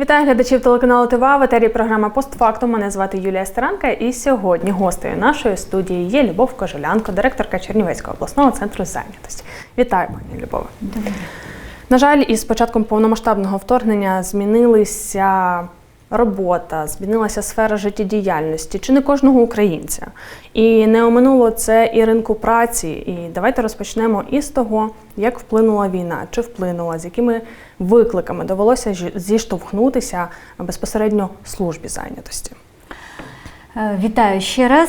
Вітаю глядачів телеканалу ТВА. В етері програма «Постфактум». Мене звати Юлія Старанка. І сьогодні гостею нашої студії є Любов Кожелянко, директорка Чернівецького обласного центру зайнятості. Вітаю, пані Любове. На жаль, із початком повномасштабного вторгнення змінилися робота, змінилася сфера життєдіяльності чи не кожного українця. І не оминуло це і ринку праці. І давайте розпочнемо із того, як вплинула війна, чи вплинула, з якими викликами довелося зіштовхнутися безпосередньо службі зайнятості. Е, Вітаю ще раз.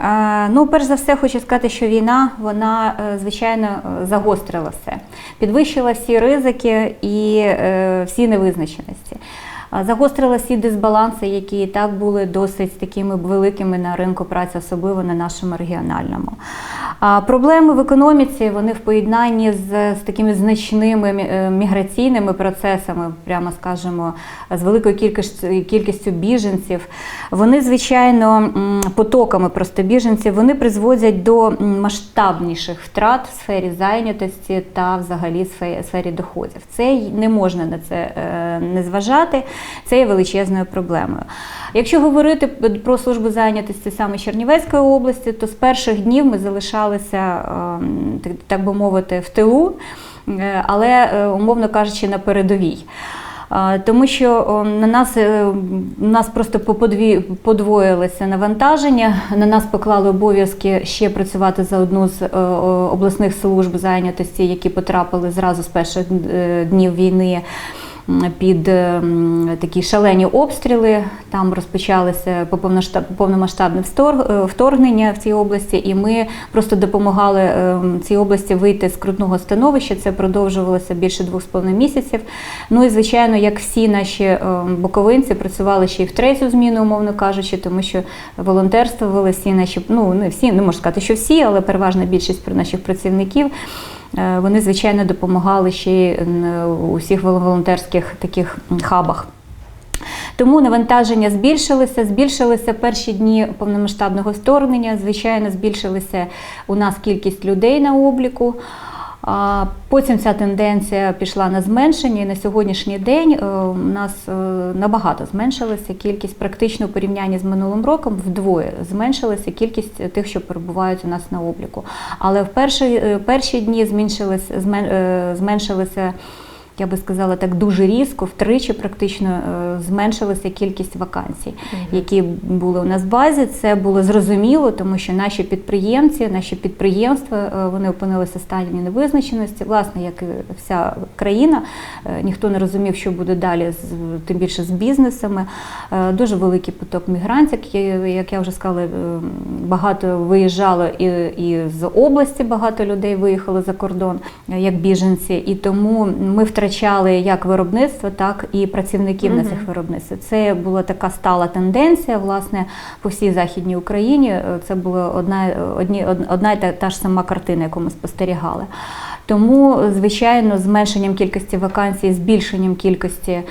Е, Ну, перш за все, хочу сказати, що війна, вона, е, звичайно, загострила все, підвищила всі ризики і всі невизначеності. Загострила всі дисбаланси, які і так були досить такими великими на ринку праці, особливо на нашому регіональному. Проблеми в економіці вони в поєднанні з, з такими значними е, міграційними процесами, прямо скажемо, з великою кількістю, кількістю біженців. Вони, звичайно, потоками просто біженців, вони призводять до масштабніших втрат в сфері зайнятості та взагалі сфері, доходів. Це не можна на це е, не зважати. Це є величезною проблемою. Якщо говорити про службу зайнятості саме Чернівецької області, то з перших днів ми залишалися, ем, так- би мовити, в тилу, е, але, е, умовно кажучи, на передовій. Тому що на нас, е, нас просто подвоїлося навантаження. На нас поклали обов'язки ще працювати за одну з е, обласних служб зайнятості, які потрапили зразу з перших е, днів війни. Під е, такі шалені обстріли там розпочалося повномасштабне е, вторгнення в цій області, і ми просто допомагали е, цій області вийти з крутного становища. Це продовжувалося більше двох з половиною місяців. Ну і звичайно, як всі наші буковинці працювали ще й в третю зміну, умовно кажучи, тому що волонтерствували всі наші, ну не всі, не можу сказати, що всі, але переважна більшість про наших працівників. Е, Вони, звичайно, допомагали ще у всіх волонтерських таких хабах. Тому навантаження збільшилося, збільшилися перші дні повномасштабного вторгнення. Звичайно, збільшилася у нас кількість людей на обліку. Потім ця тенденція пішла на зменшення, і на сьогоднішній день е, у нас е, набагато зменшилася кількість, практично у порівнянні з минулим роком вдвоє зменшилася кількість тих, що перебувають у нас на обліку. Але в перші, е, перші дні зменшилися, змен- е, зменшилися я би сказала так дуже різко, втричі практично е, зменшилася кількість вакансій, які були у нас в базі. Це було зрозуміло, тому що наші підприємці, наші підприємства е, вони опинилися в стані невизначеності, власне, як і вся країна. Е, Ніхто не розумів, що буде далі, з тим більше з бізнесами. Дуже великий поток мігрантів, як я вже сказала, багато виїжджало і, і з області багато людей виїхали за кордон як біженці, і тому ми втрачали як виробництво, так і працівників на цих виробництвах. Це була така стала тенденція, власне, по всій західній Україні. Е, Це була одна, одні, одна і та, та ж сама картина, яку ми спостерігали. Тому, звичайно, зменшенням кількості вакансій, збільшенням кількості е,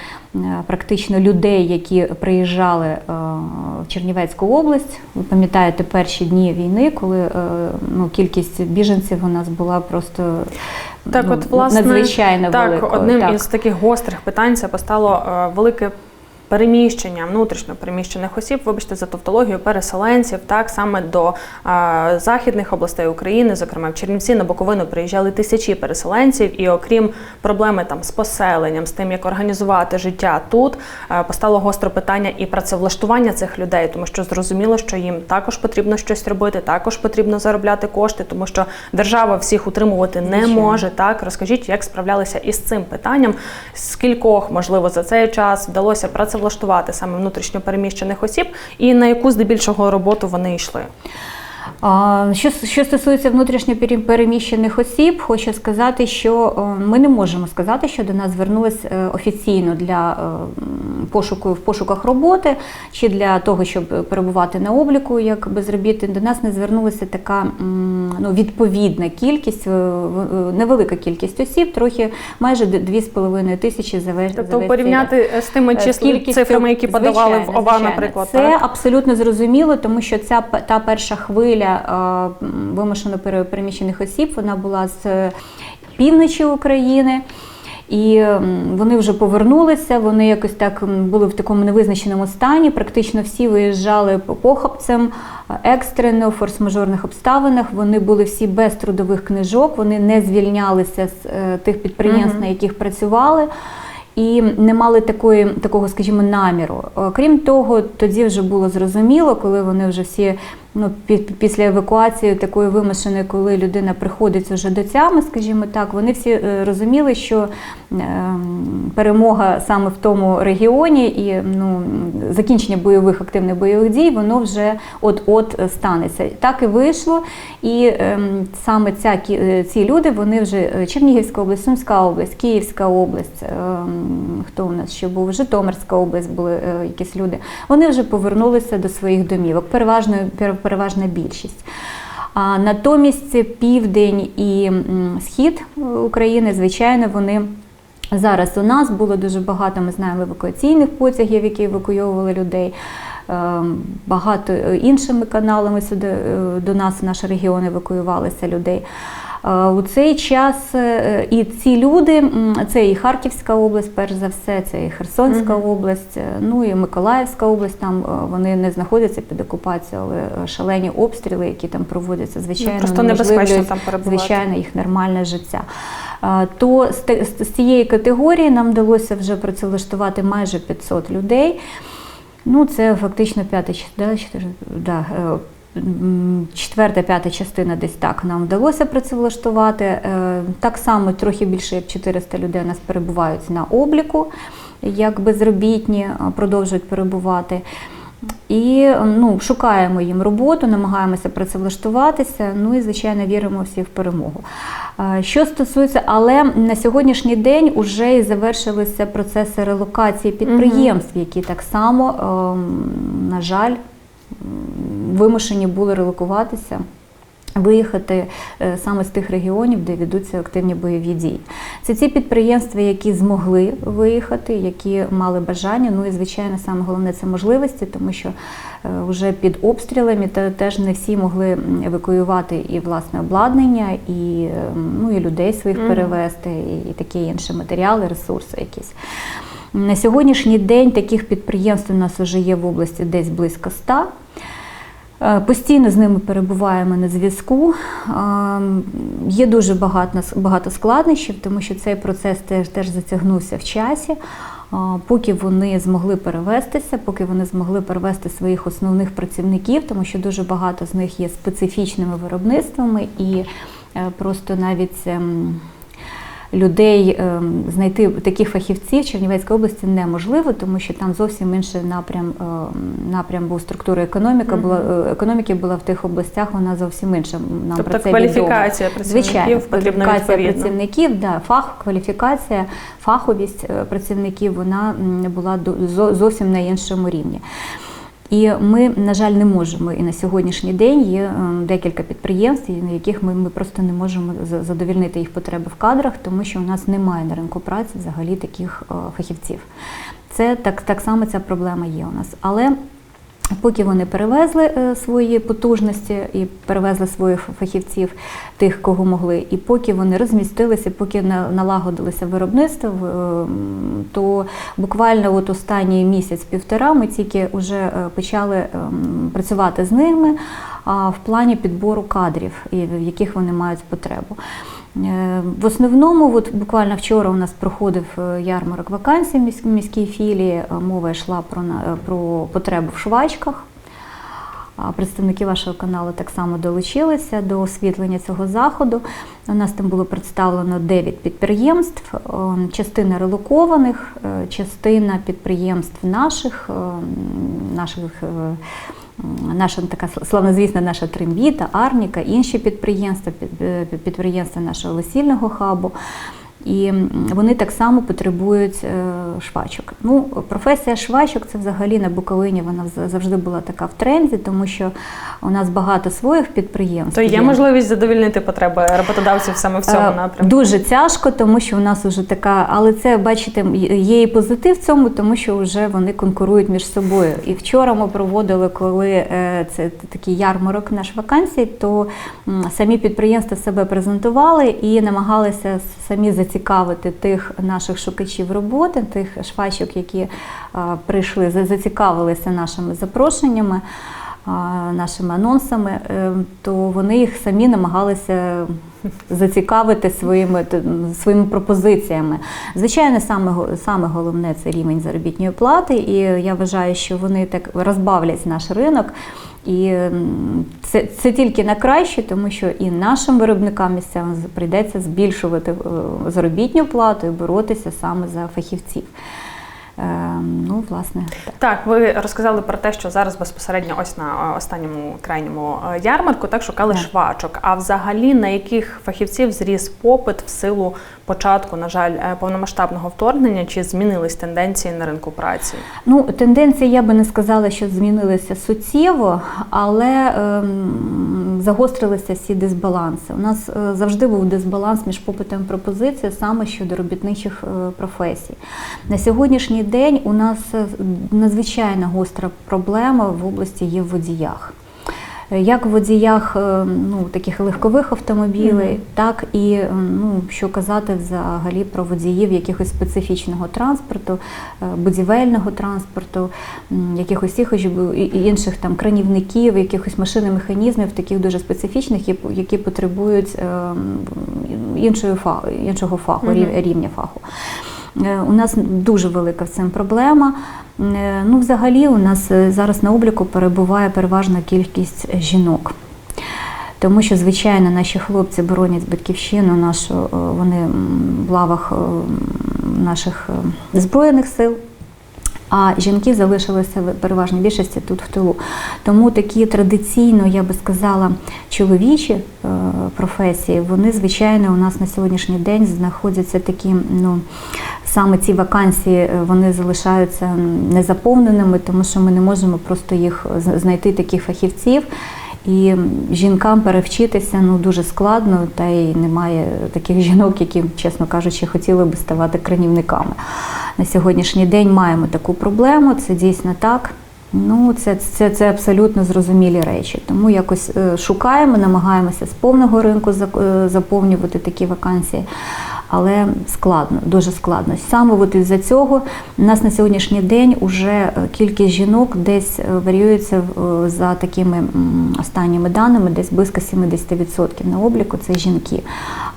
практично людей, які приїжджали е, в Чернівецьку область. Ви пам'ятаєте перші дні війни, коли е, ну, кількість біженців у нас була просто Так, ну, от власне надзвичайно так, великою. одним Так. із таких гострих питань це постало е, велике. Переміщення внутрішньо переміщених осіб, вибачте за тавтологію, переселенців, так саме до е, західних областей України, зокрема в Чернівці на Буковину приїжджали тисячі переселенців, і окрім проблеми там з поселенням, з тим, як організувати життя тут, е, постало гостро питання і працевлаштування цих людей, тому що зрозуміло, що їм також потрібно щось робити, також потрібно заробляти кошти, тому що держава всіх утримувати не Звичайно. може. Так розкажіть, як справлялися із цим питанням? Скількох, можливо, за цей час вдалося працевлаштувати саме внутрішньо переміщених осіб, і на яку здебільшого роботу вони йшли? Що, що стосується внутрішньо переміщених осіб, хочу сказати, що е, ми не можемо сказати, що до нас звернулись е, офіційно для е, пошуку в пошуках роботи чи для того, щоб перебувати на обліку як безробітний. До нас не звернулася така ну, відповідна кількість, невелика кількість осіб, трохи майже 2,5 тисячі за весь за Тобто порівняти з тими з числ- кількістю- цифрами, які подавали в ОВА, звичайно. наприклад, Це так? абсолютно зрозуміло, тому що ця та перша хвиля е, вимушено переміщених осіб, вона була з півночі України. І вони вже повернулися, вони якось так були в такому невизначеному стані. Практично всі виїжджали по похабцям, е, екстрено, в форс-мажорних обставинах. Вони були всі без трудових книжок, вони не звільнялися з е, тих підприємств, Мгм. на яких працювали. І не мали такої, такого, скажімо, наміру. Крім того, тоді вже було зрозуміло, коли вони вже всі ну, пі- після евакуації такої вимушеної, коли людина приходить вже до тями, скажімо так, вони всі е, розуміли, що ем, перемога саме в тому регіоні і ну, закінчення бойових активних бойових дій, воно вже от-от станеться. Так і вийшло. І ем, саме ця, е, ці люди, вони вже е, Чернігівська область, Сумська область, Київська область, ем, хто у нас ще був, Житомирська область були якісь люди. Вони вже повернулися до своїх домівок. Переважно, пер- переважна більшість. Натомість південь і схід України, звичайно, вони. Зараз у нас було дуже багато, ми знаємо, евакуаційних потягів, які евакуйовували людей. Е, Багато е, іншими каналами сюди е, до нас, в наш регіон, евакуювалися людей. У цей час е, і ці люди, це і Харківська область, перш за все, це і Херсонська Мгм. область, е, ну і Миколаївська область. Там е, вони не знаходяться під окупацією, але шалені обстріли, які там проводяться, звичайно, Ну, просто небезпечно там перебувати. звичайно їх нормальне життя. То з цієї категорії нам вдалося вже працевлаштувати майже 500 людей. Ну, це фактично п'ята да, да, е, м, четверта, п'ята частина десь так нам вдалося працевлаштувати. Е, Так само трохи більше як 400 людей у нас перебувають на обліку, як безробітні, продовжують перебувати. І ну, шукаємо їм роботу, намагаємося працевлаштуватися. Ну і звичайно віримо всі в перемогу. Е, Що стосується, але на сьогоднішній день вже і завершилися процеси релокації підприємств, які так само, ем, на жаль, вимушені були релокуватися. Виїхати е, саме з тих регіонів, де ведуться активні бойові дії. Це ті підприємства, які змогли виїхати, які мали бажання. Ну і звичайно, саме головне це можливості, тому що е, вже під обстрілами те- теж не всі могли евакуювати і власне обладнання, і, ну, і людей своїх перевезти, і, і такі інші матеріали, ресурси якісь. На сьогоднішній день таких підприємств у нас вже є в області десь близько 100. Е, Постійно з ними перебуваємо на зв'язку. Е, Є дуже багато, складнощів, тому що цей процес теж, теж затягнувся в часі. Е, Поки вони змогли перевестися, поки вони змогли перевести своїх основних працівників, тому що дуже багато з них є специфічними виробництвами і просто навіть. Людей ем, знайти таких фахівців в Чернівецькій області неможливо, тому що там зовсім інший напрям, ем, напрям був структура економіка. Мгм. Була е, економіки була в тих областях, вона зовсім інша. Нам Тобто про це кваліфікація відомо. працівників Звичайно, потрібна кваліфікація відповідно. працівників, да, фах, кваліфікація, фаховість е, працівників вона була до- зовсім на іншому рівні. І ми, на жаль, не можемо. І на сьогоднішній день є ем, декілька підприємств, на яких ми, ми просто не можемо задовільнити їх потреби в кадрах, тому що у нас немає на ринку праці взагалі таких е, фахівців. Це так, так само ця проблема є у нас. Але Поки вони перевезли е, свої потужності і перевезли своїх фахівців, тих, кого могли, і поки вони розмістилися, поки на- налагодилося виробництво, то буквально от останній місяць-півтора ми тільки вже е, почали ем, працювати з ними в плані підбору кадрів, в яких вони мають потребу. Е, В основному, от буквально вчора у нас проходив е, ярмарок вакансій в міській філії. Е, Мова йшла про, про потребу в швачках. Представники вашого каналу так само долучилися до освітлення цього заходу. У нас там було представлено 9 підприємств, частина релокованих, частина підприємств наших, наших наша така славнозвісна наша Трембіта, Арніка, інші підприємства, е, підприємства нашого весільного хабу. І вони так само потребують е, швачок. Ну, професія швачок це взагалі на Буковині вона завжди була така в тренді, тому що у нас багато своїх підприємств. То є можливість задовільнити потреби роботодавців саме в цьому Е, напрямку. Дуже тяжко, тому що у нас вже така, але це бачите, є і позитив в цьому, тому що вже вони конкурують між собою. І вчора ми проводили, коли е, це такий ярмарок наш вакансій, то самі підприємства себе презентували і намагалися самі зацікавити тих наших шукачів роботи, тих швачок, які прийшли, зацікавилися нашими запрошеннями нашими анонсами, е, то вони їх самі намагалися зацікавити своїми, своїми пропозиціями. Звичайно, саме, саме головне це рівень заробітної плати, і я вважаю, що вони так розбавлять наш ринок. І це, це тільки на краще, тому що і нашим виробникам місцевим прийдеться збільшувати е, заробітну плату і боротися саме за фахівців. Е, Ну, власне, так. Так, ви розказали про те, що зараз безпосередньо ось на е, останньому крайньому е, ярмарку так шукали Так. швачок. А взагалі на яких фахівців зріс попит в силу початку, на жаль, е, повномасштабного вторгнення? Чи змінились тенденції на ринку праці? Ну, тенденції я би не сказала, що змінилися суттєво, але ем, загострилися всі дисбаланси. У нас е, завжди був дисбаланс між попитом і пропозицією саме щодо робітничих е, професій. На сьогоднішній день у нас е, надзвичайно гостра проблема в області є в водіях. Як в водіях е, ну, таких легкових автомобілів, Мгм. так і е, ну, що казати взагалі про водіїв якихось специфічного транспорту, будівельного транспорту, якихось інших там кранівників, якихось машин і механізмів, таких дуже специфічних, які- потребують е, іншої фа- іншого фаху, Мгм. рів- рівня фаху. Е, У нас дуже велика в цьому проблема. Е, Ну, взагалі, у нас е, зараз на обліку перебуває переважна кількість жінок. Тому що, звичайно, наші хлопці боронять батьківщину, нашу, вони в лавах наших збройних сил. А жінки залишилися в переважній більшості тут в тилу. Тому такі традиційно, я би сказала, чоловічі професії, вони, звичайно, у нас на сьогоднішній день знаходяться такі, ну, саме ці вакансії е, вони залишаються незаповненими, тому що ми не можемо просто їх знайти таких фахівців. І жінкам перевчитися ну дуже складно, та й немає таких жінок, які, чесно кажучи, хотіли би ставати кранівниками. На сьогоднішній день маємо таку проблему, це дійсно так. Ну, це, це, це абсолютно зрозумілі речі. Тому якось е, шукаємо, намагаємося з повного ринку е, заповнювати такі вакансії. Але складно, дуже складно. Саме от із-за цього у нас на сьогоднішній день вже кількість жінок десь е, варіюється е, за такими останніми даними, десь близько 70% на обліку це жінки,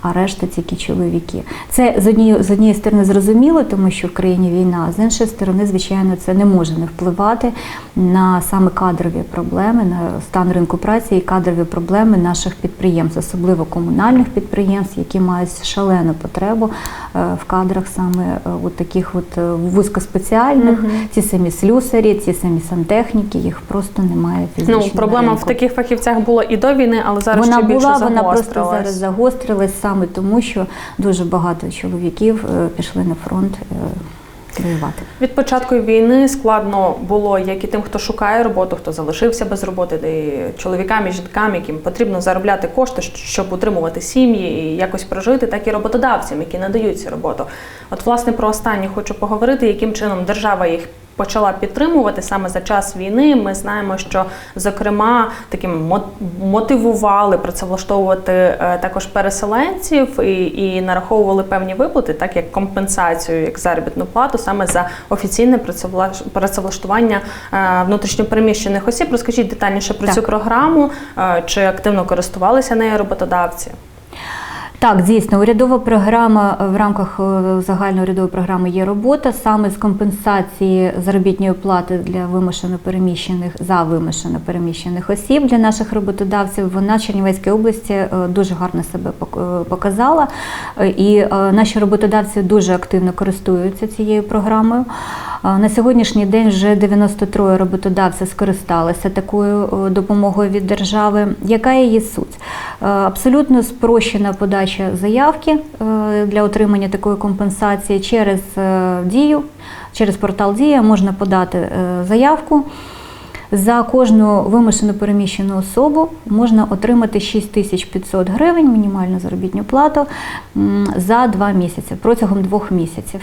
а решта тільки чоловіки. Це з однієї з однієї сторони зрозуміло, тому що в країні війна, а з іншої сторони, звичайно, це не може не впливати на саме кадрові проблеми, на стан ринку праці і кадрові проблеми наших підприємств, особливо комунальних підприємств, які мають шалену потребу е, в кадрах саме е, от таких от е, вузькоспеціальних, угу. ті самі слюсарі, ці самі сантехніки, їх просто немає фізично. Ну, проблема в таких фахівцях була і до війни, але зараз вона ще більше була, вона просто зараз загострилась саме тому, що дуже багато чоловіків пішли на фронт е. Від початку війни складно було як і тим, хто шукає роботу, хто залишився без роботи, і чоловікам і жінкам, яким потрібно заробляти кошти, щоб утримувати сім'ї і якось прожити, так і роботодавцям, які надають цю роботу. От, власне, про останні хочу поговорити, яким чином держава їх. Почала підтримувати саме за час війни. Ми знаємо, що зокрема таким мо- мотивували працевлаштовувати е, також переселенців і, і нараховували певні виплати, так як компенсацію, як заробітну плату, саме за офіційне працевлаш- працевлаштування е, внутрішньопереміщених осіб. Розкажіть детальніше про Так. цю програму, е, чи активно користувалися нею роботодавці. Так, дійсно, урядова програма е, в рамках е, загальної урядової програми є робота саме з компенсації заробітної плати для вимушено переміщених за вимушено переміщених осіб для наших роботодавців. Вона в Чернівецькій області е, дуже гарно себе показала, і наші роботодавці дуже активно користуються цією програмою. На сьогоднішній день вже 93 роботодавців скористалися такою допомогою від держави. Яка її суть? Абсолютно спрощена подача подача заявки е, для отримання такої компенсації через е, дію, через портал Дія можна подати е, заявку. За кожну вимушено переміщену особу можна отримати 6500 гривень мінімальну заробітну плату за два місяці протягом двох місяців.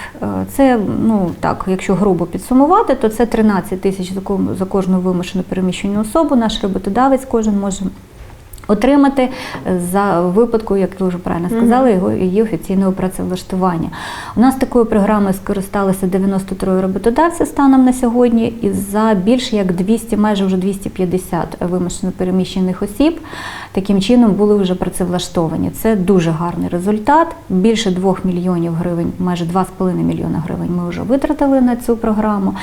Це ну так, якщо грубо підсумувати, то це 13 тисяч за кожну вимушено переміщену особу. Наш роботодавець кожен може отримати за випадку, як ви вже правильно сказали, його її офіційного працевлаштування. У нас такою програмою скористалися 93 роботодавці станом на сьогодні, і за більше як 200, майже вже 250 вимушено переміщених осіб таким чином були вже працевлаштовані. Це дуже гарний результат. Більше 2 мільйонів гривень, майже 2,5 мільйона гривень ми вже витратили на цю програму.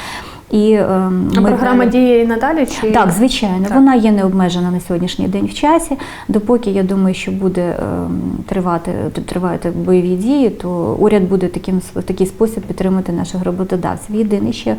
І, ем, А програма далі- діє і надалі? Чи так, звичайно, Так. вона є необмежена на сьогоднішній день в часі. Допоки я думаю, що буде ем, тривати тривають бойові дії, то уряд буде таким в такий спосіб підтримати наших роботодавців. Єдине, що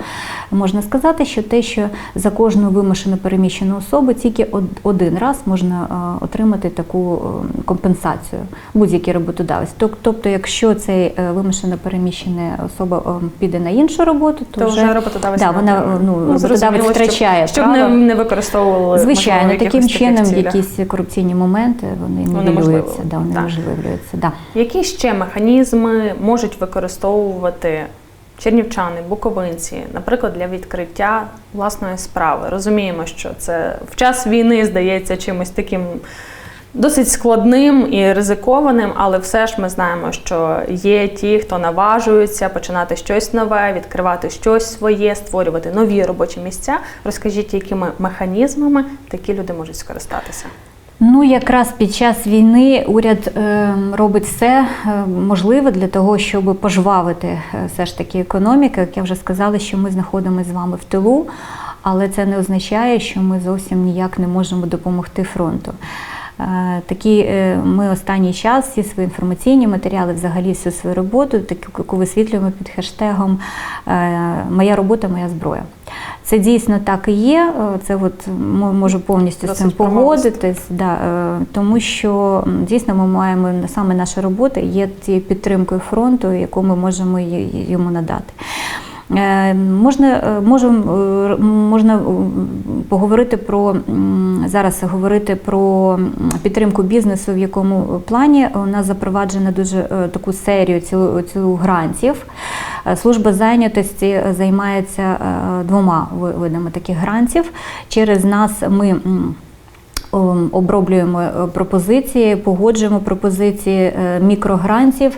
можна сказати, що те, що за кожну вимушено переміщену особу тільки один раз можна е, отримати таку е, компенсацію будь-який роботодавець. Тобто, якщо цей е, вимушено переміщена особа е, піде на іншу роботу, то, то вже роботодавець да, вона отримає. ну, щоб- втрачає щоб, право. не, не використовували Звичайно, можливо, таким чином таких якісь корупційні моменти вони нівелюються, да. Да. Які ще механізми можуть використовувати чернівчани, буковинці, наприклад, для відкриття власної справи? Розуміємо, що це в час війни здається чимось таким досить складним і ризикованим, але все ж ми знаємо, що є ті, хто наважуються починати щось нове, відкривати щось своє, створювати нові робочі місця. Розкажіть, якими механізмами такі люди можуть скористатися? Ну, якраз під час війни уряд е, робить все е, можливе для того, щоб пожвавити е, все ж таки економіку. Як я вже сказала, що ми знаходимося з вами в тилу, але це не означає, що ми зовсім ніяк не можемо допомогти фронту. Такі е, ми останній час всі свої інформаційні матеріали, взагалі всю свою роботу, таку яку висвітлюємо під хештегом е, Моя робота, моя зброя. Це дійсно так і є. е, Це от можу повністю з цим погодитись, да, тому що дійсно ми маємо саме наша робота є тією підтримкою фронту, яку ми можемо йому надати. Е, Можна, е, можем, можна поговорити про зараз говорити про підтримку бізнесу, в якому плані у нас запроваджено дуже е, таку серію цілу, цілу грантів. Служба зайнятості займається двома видами таких грантів. Через нас ми. М, ом, Оброблюємо е, пропозиції, погоджуємо пропозиції е, мікрогрантів,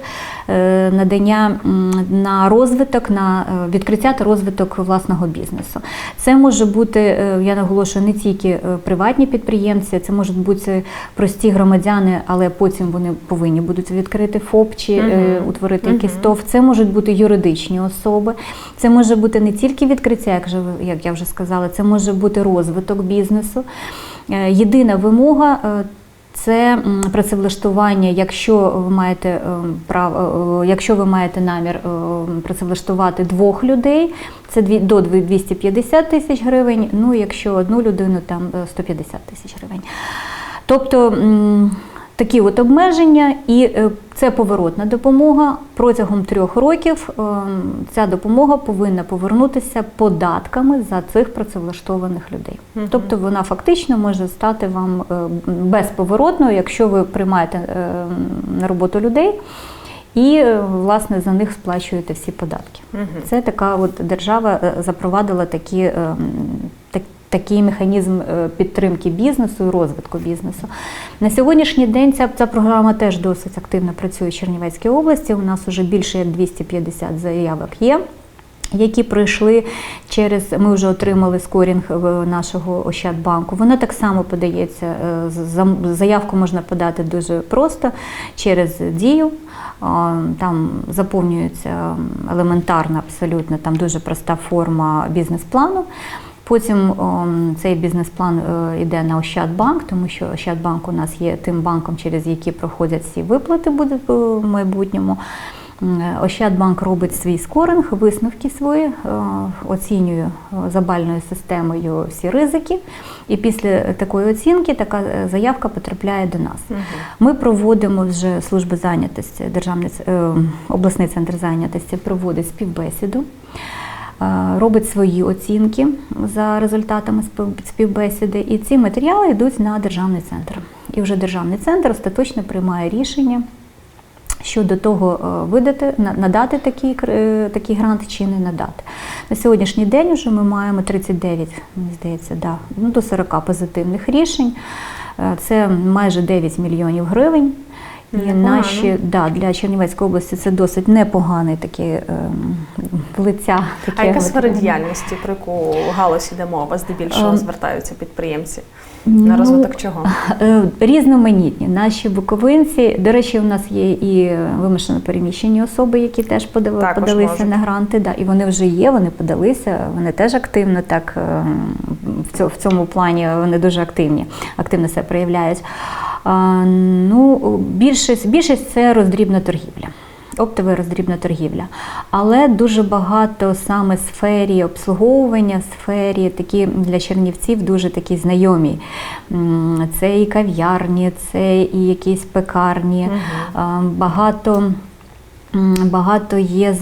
е, надання на розвиток, на відкриття та розвиток власного бізнесу. Це може бути, я наголошую, не тільки приватні підприємці, це можуть бути прості громадяни, але потім вони повинні будуть відкрити ФОП чи Мгм. утворити якийсь ТОВ. Це можуть бути юридичні особи. Це може бути не тільки відкриття, як я вже сказала, це може бути розвиток бізнесу. Е, Єдина вимога. е, Це працевлаштування, якщо ви маєте е, право, якщо ви маєте намір працевлаштувати двох людей, це до 250 тисяч гривень. Ну, якщо одну людину, там е, 150 тисяч гривень. Тобто такі от обмеження, і е, це поворотна допомога. Протягом трьох років е, ця допомога повинна повернутися податками за цих працевлаштованих людей. Мгм. Тобто вона фактично може стати вам е, безповоротною, якщо ви приймаєте на роботу людей. І власне за них сплачуєте всі податки. Мгм. Це така от держава запровадила такі, е, м, так, такий механізм е, підтримки бізнесу і розвитку бізнесу. На сьогоднішній день ця, ця програма теж досить активно працює в Чернівецькій області. У нас вже більше як 250 заявок є. Які пройшли через ми вже отримали скорінг нашого Ощадбанку. Вона так само подається. е, Заявку можна подати дуже просто через дію. Там заповнюється елементарна, абсолютно там дуже проста форма бізнес-плану. Потім цей бізнес-план е, йде на Ощадбанк, тому що Ощадбанк у нас є тим банком, через який проходять всі виплати буде в майбутньому. Ощадбанк робить свій скоринг, висновки свої, е, оцінює е, за бальною системою всі ризики. І після такої оцінки така е, заявка потрапляє до нас. Мгм. Ми проводимо вже служби зайнятості, державний е, обласний центр зайнятості проводить співбесіду, е, робить свої оцінки за результатами спів- співбесіди, і ці матеріали йдуть на державний центр. І вже державний центр остаточно приймає рішення. Щодо того, е, видати, надати такий, е, такий грант чи не надати. На сьогоднішній день вже ми маємо 39, мені здається, да, ну, до 40 позитивних рішень. Е, Це майже 9 мільйонів гривень. Непогано. наші да, для Чернівецької області це досить непоганий ем, лиця. Таке, А яка сфера діяльності, про яку галузь йде мова? Здебільшого Ем, звертаються підприємці на розвиток чого? Е, Різноманітні наші буковинці. До речі, у нас є і вимушено переміщені особи, які теж Також подалися можуть. на гранти. Да, і вони вже є, вони подалися, вони теж активно так е, в цьому, плані вони дуже активні, активно себе проявляють. Ну, більшість, більшість це роздрібна торгівля. Оптова і роздрібна торгівля, але дуже багато саме сфері обслуговування, сфері такі для чернівців дуже такі знайомі. Це і кав'ярні, це і якісь пекарні, а, багато. Багато є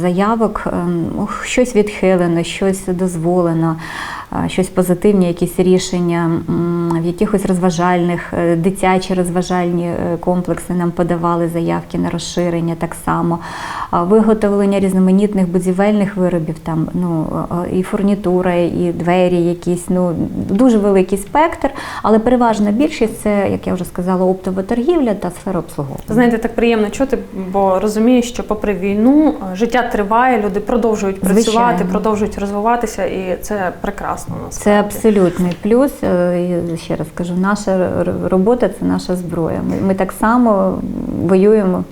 заявок, ем, щось відхилено, щось дозволено, щось позитивні, якісь рішення в якихось розважальних, е, дитячі розважальні е, комплекси нам подавали заявки на розширення так само. Виготовлення різноманітних будівельних виробів, там ну і фурнітура, і двері, якісь ну дуже великий спектр, але переважна більшість це, як я вже сказала, оптова торгівля та сфера обслуговування. Знаєте, так приємно чути, бо розумію, що попри війну е, життя триває, люди продовжують працювати, Звичайно. продовжують розвиватися, і це прекрасно. Це Насправді. абсолютний плюс. Е, Ще раз кажу, наша робота це наша зброя. Ми, ми так само воюємо.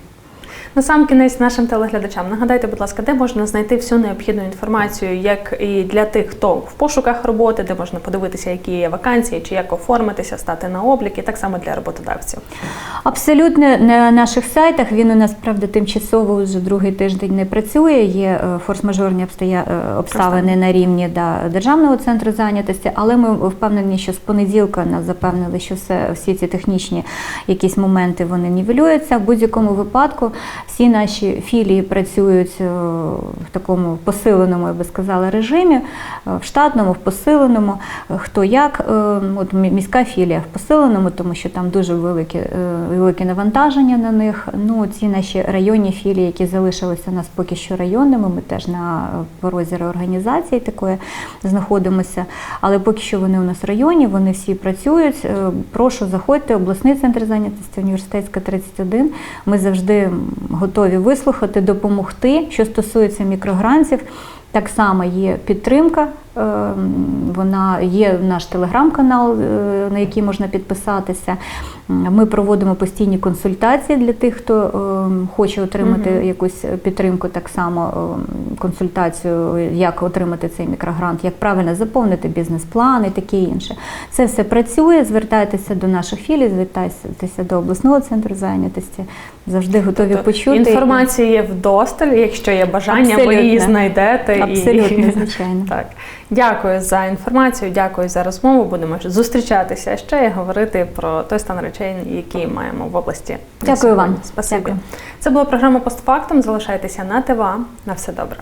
На сам кінець нашим телеглядачам нагадайте, будь ласка, де можна знайти всю необхідну інформацію, як і для тих, хто в пошуках роботи, де можна подивитися, які є вакансії, чи як оформитися, стати на облік, і так само для роботодавців. Абсолютно на наших сайтах він у нас правда тимчасово вже другий тиждень не працює. Є е, форс-мажорні е, обставини на рівні да, державного центру зайнятості, але ми впевнені, що з понеділка нас запевнили, що все, всі ці технічні якісь моменти вони нівелюються. В будь-якому випадку всі наші філії працюють е, в такому посиленому, я би сказала, режимі, е, в штатному, в посиленому. Е, Хто як, от мі- міська філія в посиленому, тому що там дуже велике, е, велике навантаження на них. Ну, ці наші районні філії, які залишилися у нас поки що районними, ми теж на порозі реорганізації такої знаходимося. Але поки що вони у нас районні, вони всі працюють. Прошу заходьте, обласний центр зайнятості, університетська 31. Ми завжди готові вислухати, допомогти. Що стосується мікрогрантів, так само є підтримка. е, Вона є наш телеграм-канал, е, на який можна підписатися. Ми проводимо постійні консультації для тих, хто е, хоче отримати Мгм. якусь підтримку, так само консультацію, як отримати цей мікрогрант, як правильно заповнити бізнес-план і таке інше. Це все працює. Звертайтеся до наших філій, звертайтеся до обласного центру зайнятості. Завжди готові Тобто почути. Інформації є вдосталь, якщо є бажання, ви її знайдете. Абсолютно, і... звичайно. Так. Дякую за інформацію, дякую за розмову. Будемо зустрічатися ще і говорити про той стан речей, які маємо в області. Дякую вам. Спасибі. Дякую. Це була програма постфактум. Залишайтеся на ТВА. На все добре.